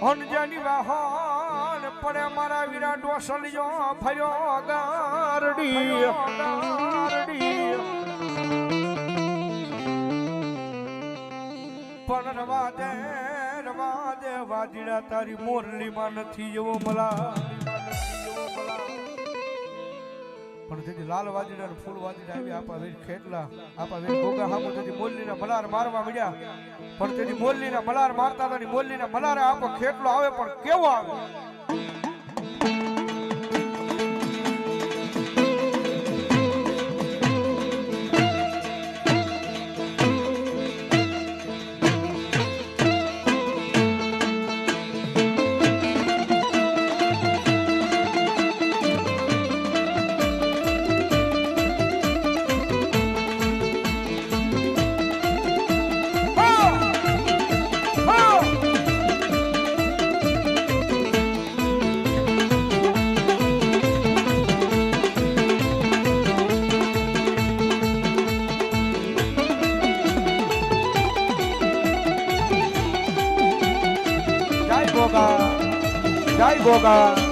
હનજાની વાહન પડે મારા વીરા ડોસલિયો ગારડી ગારડી. પણ રવા દે રવા દે વાદીડા તારી મોરલીમાં નથી જવો મલા પણ તેથી લાલ વાદીડા ને ફૂલ વાદીડા આવી આપા વીર ખેટલા આપા વીર ગોગા હામો તેથી મોરલીના મલાર મારવા મળ્યા પણ તેથી મોરલીના મલાર મારતા હતા ની મોરલીના મલારે આપો ખેટલો આવે પણ કેવો આવે? જય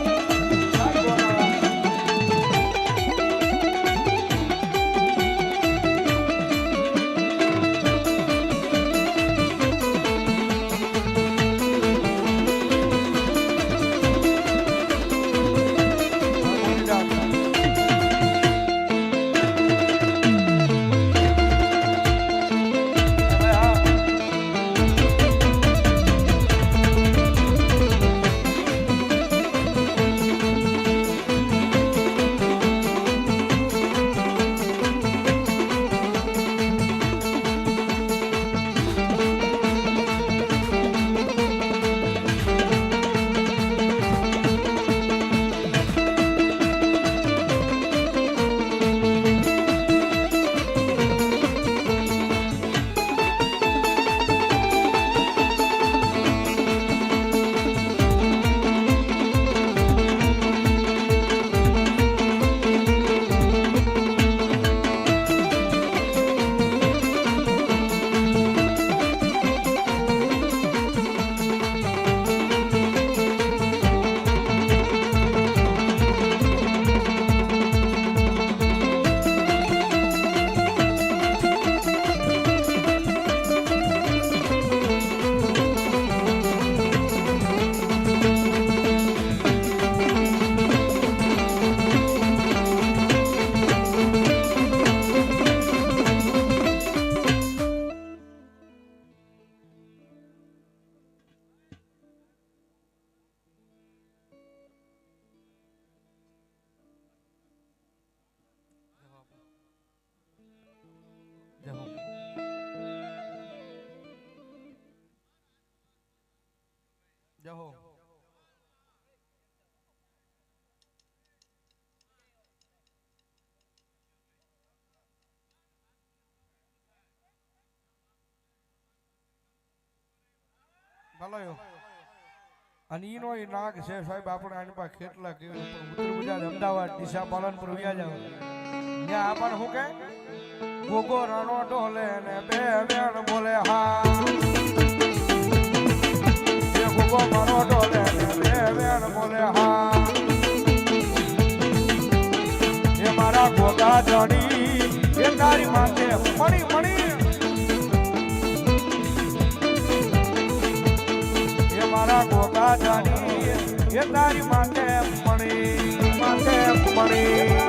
ભલો યો. અને ઈનો એ નાગ છે સાહેબ, આપણે આની પાસે કેટલા કેવું ઉત્તર ગુજરાત, અમદાવાદ દિશા પાલનપુર વ્યા જાવ ત્યાં આપણને શું કે ગોગો રણો ઢોલે ને બે વેણ બોલે, હા. ગોગો મારો ઢોલે ને બે વેણ બોલે, હા. એ મારા ગોગા જડી એ તારી માથે મણી જડી એ તારી માથે મણી માથે મણી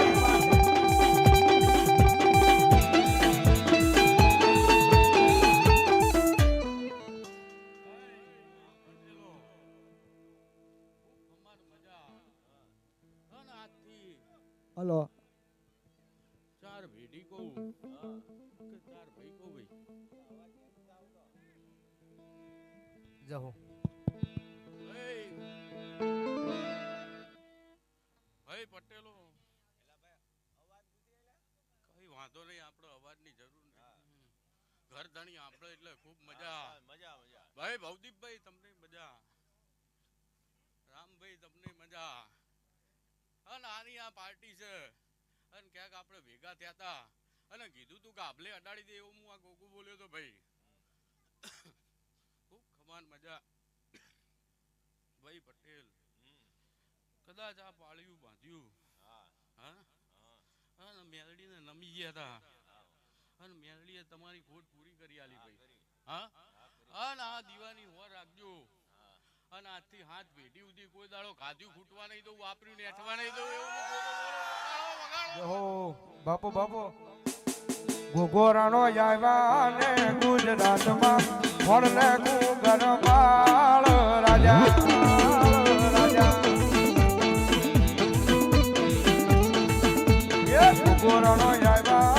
હલો. ચાર ભેડી કો ચાર ભાઈ કો ભાઈ. જહો આપણે એટલે ખૂબ મજા. મજા મજા. ભાઈ ભવદીપભાઈ તમને મજા. રામભાઈ તમને મજા. અને આની આ પાર્ટી છે. અને ક્યાંક આપણે ભેગા થયા હતા. અને કીધું તું કે આભલે અડાડી દે એવું હું આ ગોગુ બોલ્યો તો ભાઈ. ખૂબ ખમાન મજા. ભાઈ પટેલ. કદાચ આ પાળિયું બાંધ્યું. હા. અને મેલડીને નમી ગયા હતા. અને મેલડીએ તમારી ખોટ પૂરી કરી આલી ભાઈ. હા? અને આ દીવાની હોર રાખજો. અને આજથી હાથ પેઢી સુધી કોઈ દાડો ખાધ્યું ખૂટવા નહીં દઉં વાપર્યું નેઠવા નહીં દઉં એવું બાપો બાપુ બાપુ. ગોગોરાનો આવ્યા ને ગુજરાતમાં ફળને ગુગરમાળ રાજા રાજા. એ આવ્યા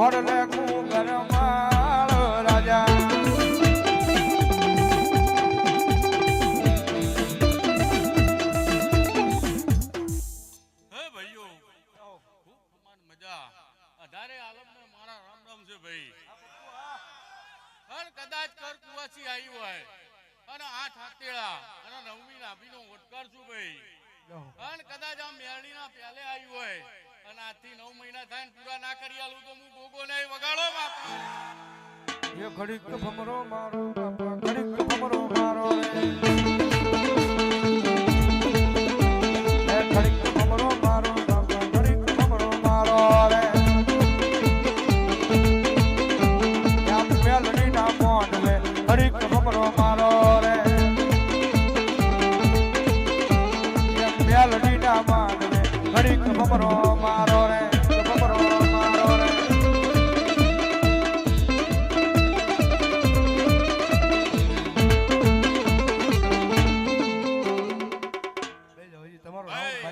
વડલે કુંગરમાળ રાજા. હે ભાઈઓ ખૂબ અમાર મજા. અધારે આલમને મારા રામ રામ છે ભાઈ. અને કદાચ કર કુવાસી આવી હોય. અને આઠ હાથેળા અને નવમી નાભીનો ઓટકાર છું ભાઈ. અને કદાચ આ મેરડીના પહેલે આવ્યું હોય. અને આથી નવ મહિના થાય ને પૂરા ના કરી આલું તો હું ગોગો ને વગાડો બાપા. એ ઘડીક ભમરો મારો બાપા, ઘડીક ભમરો મારો રે.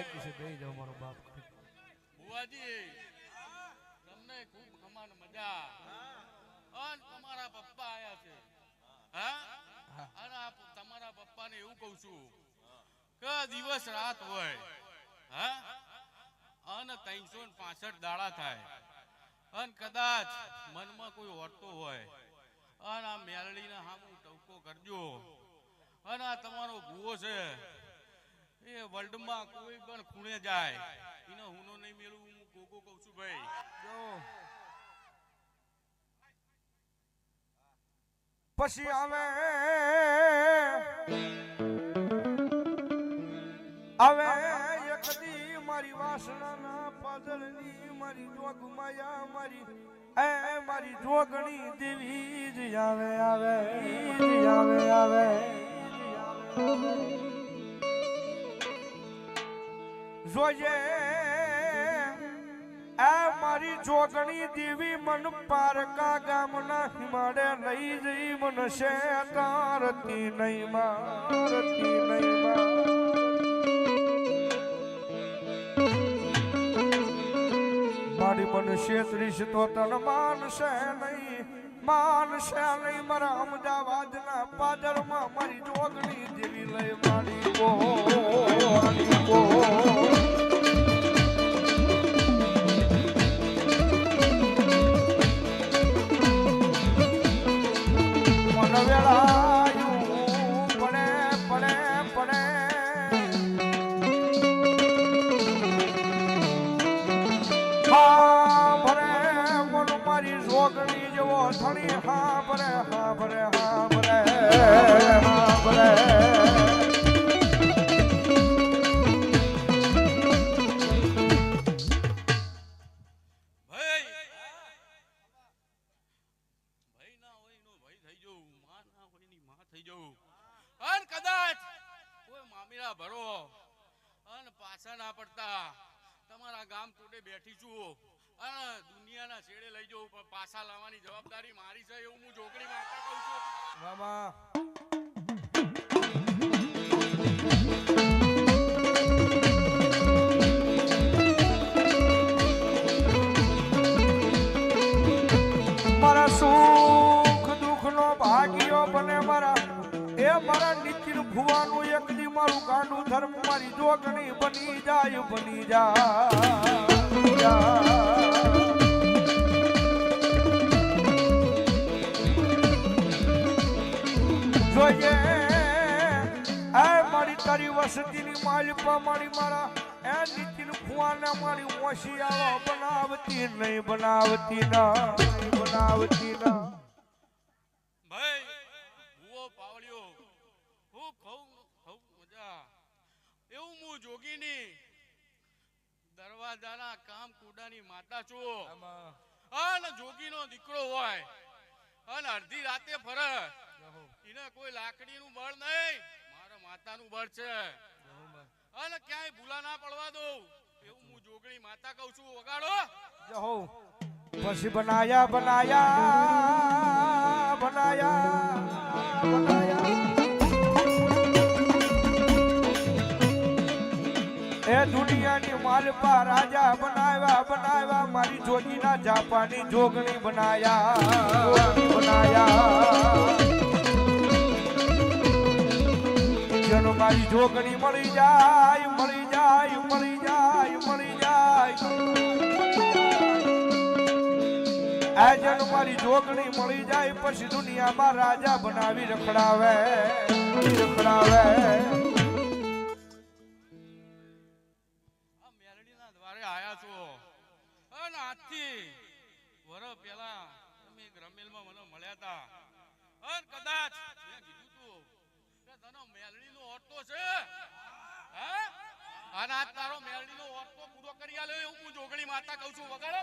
બાકી છે બે જાઓ મારો બાપ. બુવાજી તમને ખૂબ ખમાન મજા. અને તમારા પપ્પા આયા છે. હા. અને તમારા પપ્પાને એવું કહું છું કે દિવસ રાત હોય હા? અને ત્રણસો ને પાસઠ દાડા થાય. અને કદાચ મનમાં કોઈ ઓરતો હોય. અને આ મેલડીને હામું ટવકો કરજો. અને આ તમારો ભૂવો છે એ વર્લ્ડમાં કોઈ પણ ખૂણે જાય, એનો હુનો નહીં મેળવું, હું કોકો કહું છું ભાઈ. પછી આવે આવે એક દી મારી વાસણાના પાદરની, મારી જોગ માયા મારી, એ મારી જોગણી દેવી જ આવે આવે આવે આવે. જોજે આ મારી જોગણી દેવી મન પારકા ગામના હિમાડે લઈ જઈ છે તારતી નહીં મારતી, નહીં મારી મન છેત્રીસ તો તન માનશે નહીં માનશે નહીં. મારા અમદાવાદના પાદરમાં મારી જોગણી દેવી કોઈ ભરો. અને પાછા ના પડતા. તમારા ગામ તોડે બેઠી છું. અને દુનિયાના છેડે લઈ જવું પણ પાછા લાવવાની જવાબદારી મારી છે એવું હું જોગણી માતા કહું છું. મામા ભુવાનું એક દી મારું કાનું ધર્મ મારી જોગણી બની જાય બની જાય. જોઈએ એ મારી તારી વસતીની માલિપા મારી મારા, એ નીતિન ભુવાને મારી આવા બનાવતી નહીં, બનાવતી ના બનાવતી ના ભાઈ ભૂવો પાવળ્યો હું ખઉં ખઉં મજા એવું હું દરવાજાના કામ કુડાની માતા છું અને જોગીનો દીકરો હોય. અને અડધી રાતે ફરે એને કોઈ લાકડીનું બળ નહીં. મારા માતાનું બળ છે. અને ક્યાંય ભૂલા ના પડવા દઉં. એવું હું જોગણી માતા કહું છું વગાડો. જહો પછી બનાયા બનાયા બનાયા. દુનિયાની માલપા રાજા બનાવ્યા બનાવ્યા, મારી જોગીના જાપાની જોગણી બનાયા બનાયા. જેનો મારી જોગણી મળી જાય મળી જાય મળી જાય મળી જાય. આ મારી જોગણી મળી જાય, પછી દુનિયામાં રાજા બનાવી રખડાવે રખડાવે. આજથી વરસ તમે એક રમેલમાં મને મળ્યા હતા અન કદાચ મેં કીધું તું કે તને મેલડીનો ઓટો છે? હે? અને આજ તારો મેલડીનો ઓટો પૂરો કરી આલ્યો હું જોગણી માતા કહું છું, વગાડો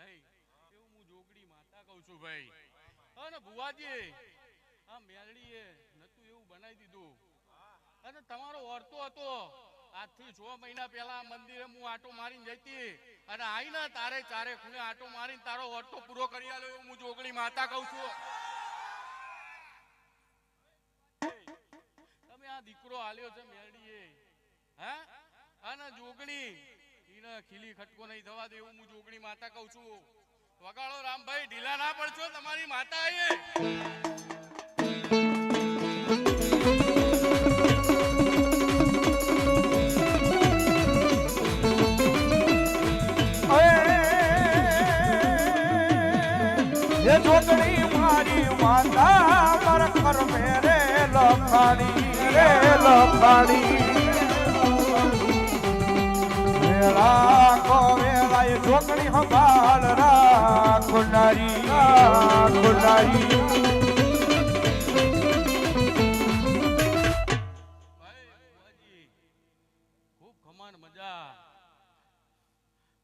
નહીં. એવું હું જોગડી માતા કહું છું ભાઈ. અને ભુવાજી આ મેલડીએ નતું એવું બનાવી દીધું. અને તમારો વર્તો હતો. આજથી છ મહિના પહેલા મંદિરે હું આટો મારીને જઈતી અને આઈને તારે ચારે ખૂણે આટો મારીને તારો વર્તો પૂરો કરી આલો એવું હું જોગણી માતા કહું છું. તમે આ દીકરો આલ્યો છે મેરડીએ હા? અને જોગણી ઈને ખીલી ખટકો નહીં થવા દે એવું હું જોગણી માતા કહું છું. વગાડો રામભાઈ, ઢીલા ના પડશો, તમારી માતા આવીએ મારી માતા પર કર મેરે લખાણી, રે લખાણી.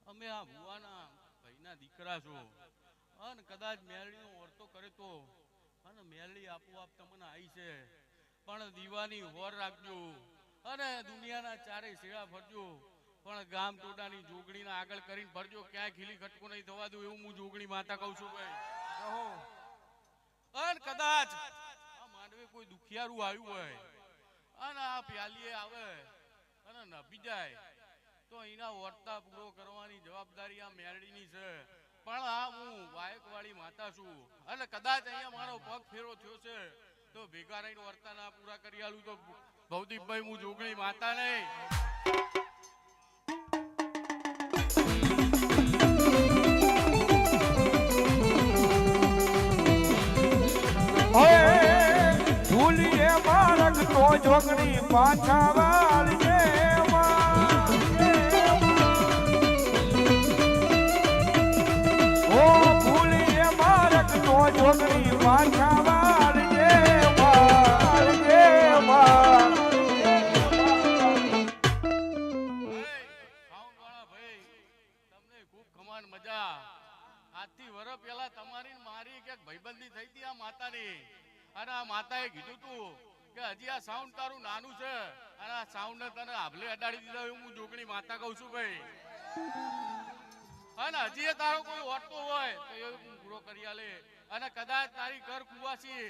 અમે આ ભુવાના ભાઈના દીકરા છો અને કદાચ મેલડીનો વર્તો કરે તો. અને મેલડી આપોઆપ તમને આવી છે પણ દીવાની હોર રાખજો. અને દુનિયાના ચારે શેડા ફરજો. પણ ગામ ટોડાની જોગણીને આગળ કરીને ભરજો ક્યાંય ખીલી ખટકો નહીં થવા દઉં એવું હું જોગણી માતા કહું છું ભાઈ. અન કદાચ આ માંડવે કોઈ દુખિયારું આવ્યું હોય અને આ પ્યાલીએ આવે અને નભી જાય તો એના વર્તા પૂરો કરવાની જવાબદારી આ મેરડીની છે. પણ આ હું વાયકવાળી માતા છું. અને કદાચ અહીંયા મારો પગ ફેરો થયો છે તો ભેગા રહીને વર્તા ના પૂરા કરી આલું તો ભવદીપભાઈ હું જોગણી માતા નહીં. તો જોગણી પાછા વાળજે ઓ ભૂલીએ મારક તો જોગણી પાછા આજથી વરસ પહેલા તમારી મારી ક્યાંક ભાઈબંધી થઈ હતી આ માતાની. અને આ માતાએ કીધું તું કે હજી આ સાઉન્ડ તારું નાનું છે અને આ સાઉન્ડ ને તને આભલે અડાડી દીધા એવું હું જોગણી માતા કહું છું ભાઈ અને હજી તારો કોઈ ઓટતો હોય તો એ હું પૂરો કરી આલે અને કદાચ તારી ઘર કુવાસી,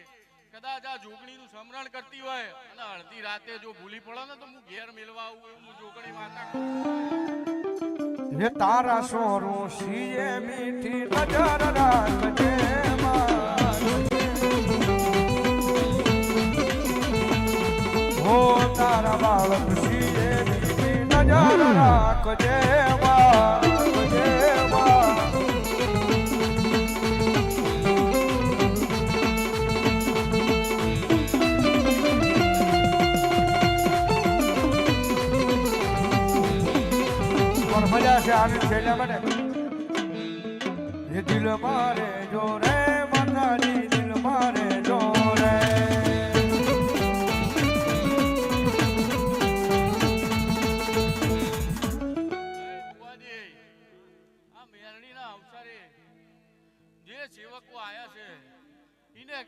કદાચ આ જોગણીનું સમરણ કરતી હોય અને અડધી રાતે જો ભૂલી પડે ને તો હું ઘેર મેળવા આવું એવું હું જોગણી માતા કહું. હે તારા સોરો સીએ મીઠી નજર રાખજે માં. તારા બાળક સીએ મીઠી નજર રાખજે રાખજે મજા છે આનંદ છે એટલા માટે એ દિલ મારે જો રે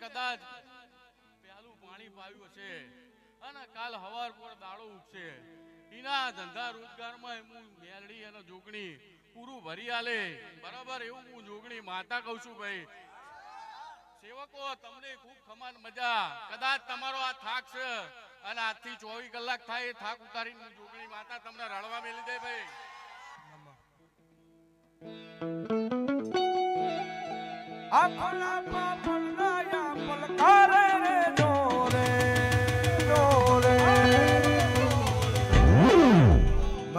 કદાચ પ્યાલું પાણી પાવ્યું હશે અને કાલ હવાર પર દાડો ઉગશે એના ધંધા રોજગારમાં હું મેરડી અને જોગણી પૂરું ભરી આલે. બરાબર એવું હું જોગણી માતા કહું છું ભાઈ. સેવકો, તમને ખૂબ ખમાન મજા. કદાચ તમારો આ થાક છે અને આજથી ચોવીસ કલાક થાય એ થાક ઉતારીને જોગણી માતા તમને રડવા મેલી દે ભાઈ. આખલા પાપણના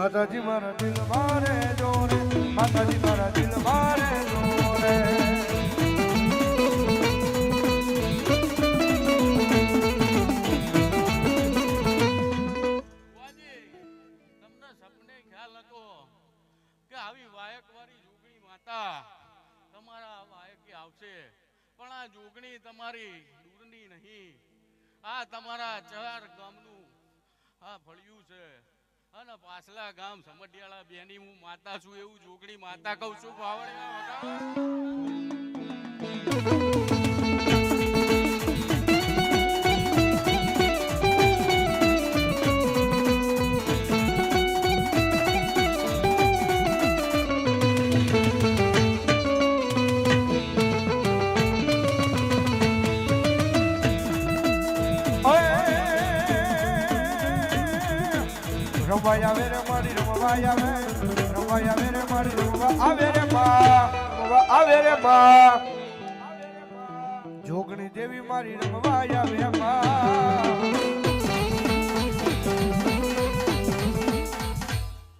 માતાજી મારા દિલ મારે જોરે, માતાજી મારા દિલ મારે જોરે. આવી વાયકવાળી જોગણી માતા તમારા વાયકે આવશે? પણ આ જોગણી તમારી દૂરની નહીં. આ તમારા ચાર ગામનું આ ફળિયું છે. અને પાછલા ગામ સમઢિયાળા બેની હું માતા છું એવું જોગડી માતા કહું છું ભાવડિયા જોગણી દેવી મારી રમવા આવે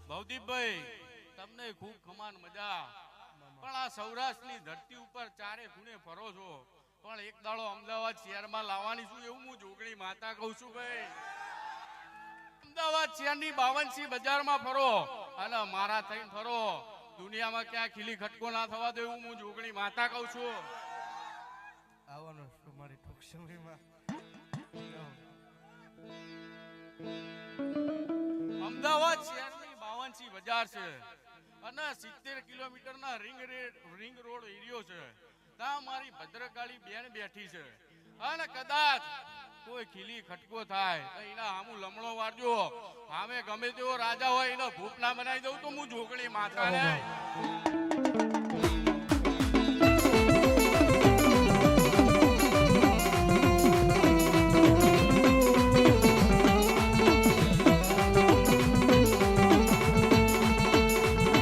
ભવદીપભાઈ, તમને ખૂબ ખમાન મજા. પણ આ સૌરાષ્ટ્રની ધરતી ઉપર ચારે ખૂણે ફરો છો. પણ એક દાડો અમદાવાદ શહેરમાં લાવવાની છું એવું હું જોગણી માતા કહું છું ભાઈ. અમદાવાદ શહેરની બાવનસી બજારમાં ફરો અને મારા થઈને ફરો. દુનિયામાં ક્યાં ખીલી ખટકો ના થવા દે હું જોગણી માતા કહું છું. આવવાનો છું મારી ટૂંક સમયમાં. અમદાવાદ શહેરની બાવનસી બજાર છે અને સિત્તેર કિલોમીટરના રિંગ રેડ રિંગ રોડ એરિયો છે. ત્યાં મારી ભદ્રકાળી બેન બેઠી છે. અને કદાચ કોઈ ખીલી ખટકો થાય એના હામું લમણો વાળજો સામે ગમે તેવો રાજા હોય, એનો ભૂપ ના બનાવી દઉં તો હું જોગણી માથા લે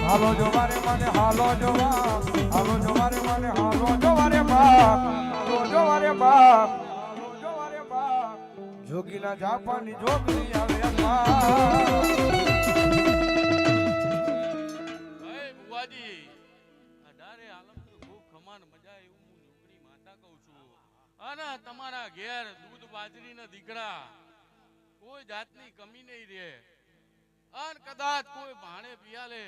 હાલો જોવા રે મને, હાલો જોવા, હાલો જો માતા જાપાની જોગરી આવે તમારા કમી નહીં રહે. અને કદાચ કોઈ ભાણે પિયાલે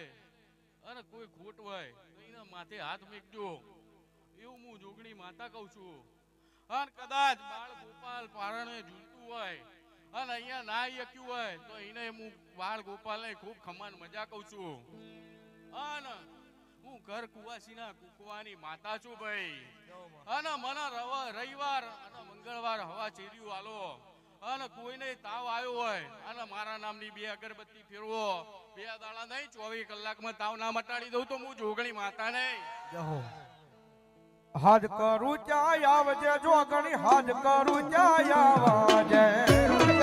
અને કોઈ ખોટવાય તો માથે હાથ મેકજો. એવું હું જોગણી માતા કહું છું. અને કદાચ બાળ ગોપાલ પારણે ઝૂલતું હોય. અને અહીંયા ના શક્યું હોય, તો એને હું બાળ ગોપાલને ખૂબ ખમાન મજા કહું છું. અને હું ઘર કુવાસીના કુકવાની માતા છું ભાઈ. અને મને રવિવાર અને મંગળવાર હવા ચેર્યું આલો. અને કોઈને તાવ આવ્યો હોય, અને મારા નામની બે અગરબત્તી ફેરવો. બે દાડા નહીં, ચોવીસ કલાકમાં તાવ ના મટાડી દઉં તો હું જોગણી માતા નહીં હાજ કરું ચાય આવજે જોગણી હાજ કરું ચાય આવજે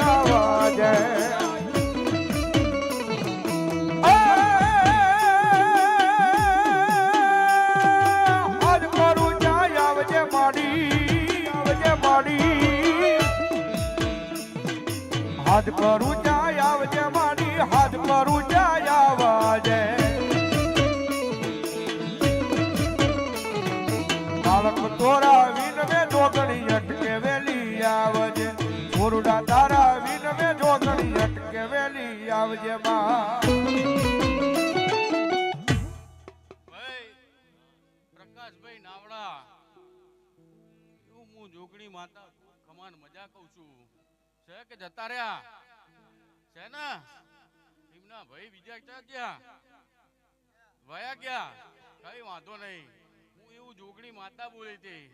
આવજે. કમાન મજા કહું છું. છે કે જતા રહ્યા? છે ને? એમના ભાઈ બીજા ક્યાં ગયા? વયા ગયા? કઈ વાંધો નહીં. હું એવું જોગણી માતા બોલી હતી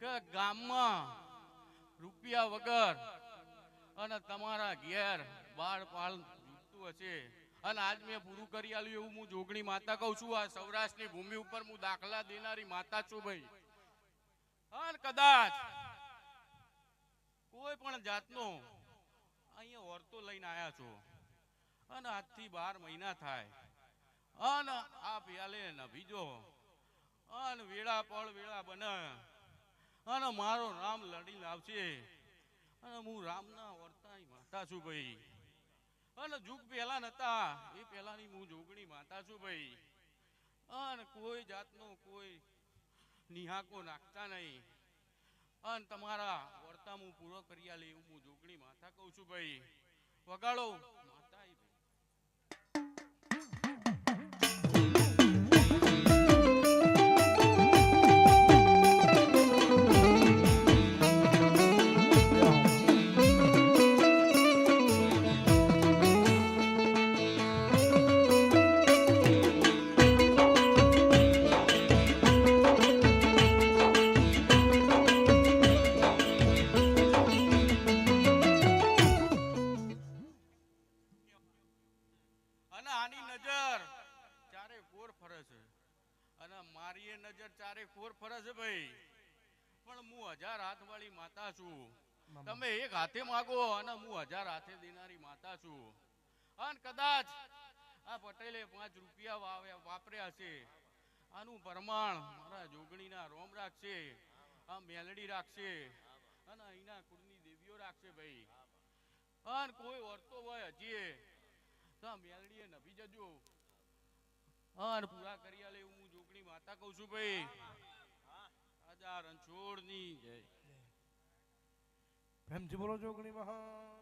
કે ગામમાં રૂપિયા વગર અને તમારા ઘેર બાળ પાળ જુટતું હશે. અને આજ મેં પૂરું કરી આલ્યું એવું હું જોગણી માતા કહું છું. આ સૌરાષ્ટ્રની ભૂમિ ઉપર હું દાખલા દેનારી માતા છું ભાઈ. અને કદાચ કોઈ પણ જાતનો અહીંયા ઓરતો લઈને આયા છો. અને આજથી બાર મહિના થાય. અને આ પ્યાલે નભીજો અને વેળા પળ વેળા બને. અને મારો રામ લડી લાવશે. અને હું રામના વર્તા માતા છું ભાઈ. અને જુગ પહેલા નતા, એ પહેલાની હું જોગણી માતા છું ભાઈ. અને કોઈ જાતનો કોઈ નિહાકો નાખતા નહીં. અને તમારા વર્તા હું પૂરો કરી એવું હું જોગણી માથા કહું છું ભાઈ. વગાડો. અને આની નજર ચારે કોર ફરે છે. અને મારી નજર ચારે કોર ફરે છે ભાઈ. પણ હું હજાર હાથ વાળી માતા છું. તમે એક હાથે માગો અને હું હજાર હાથે દેનારી માતા છું. અને કદાચ આ પટેલે પાંચ રૂપિયા વાવ્યા વાપર્યા છે. આનું પ્રમાણ મારા જોગણીના રોમ રાખશે આ મેલડી રાખશે અને અહીંના કુળની દેવીઓ રાખશે ભાઈ. અને કોઈ વર્તો હોય હજી આ મેલડીએ નભી જજો. અને પૂરા કરી આલે હું જોગણી માતા કહું છું ભાઈ. રાજા રણછોડની જય. પ્રેમજી બોલો જોગણી મહા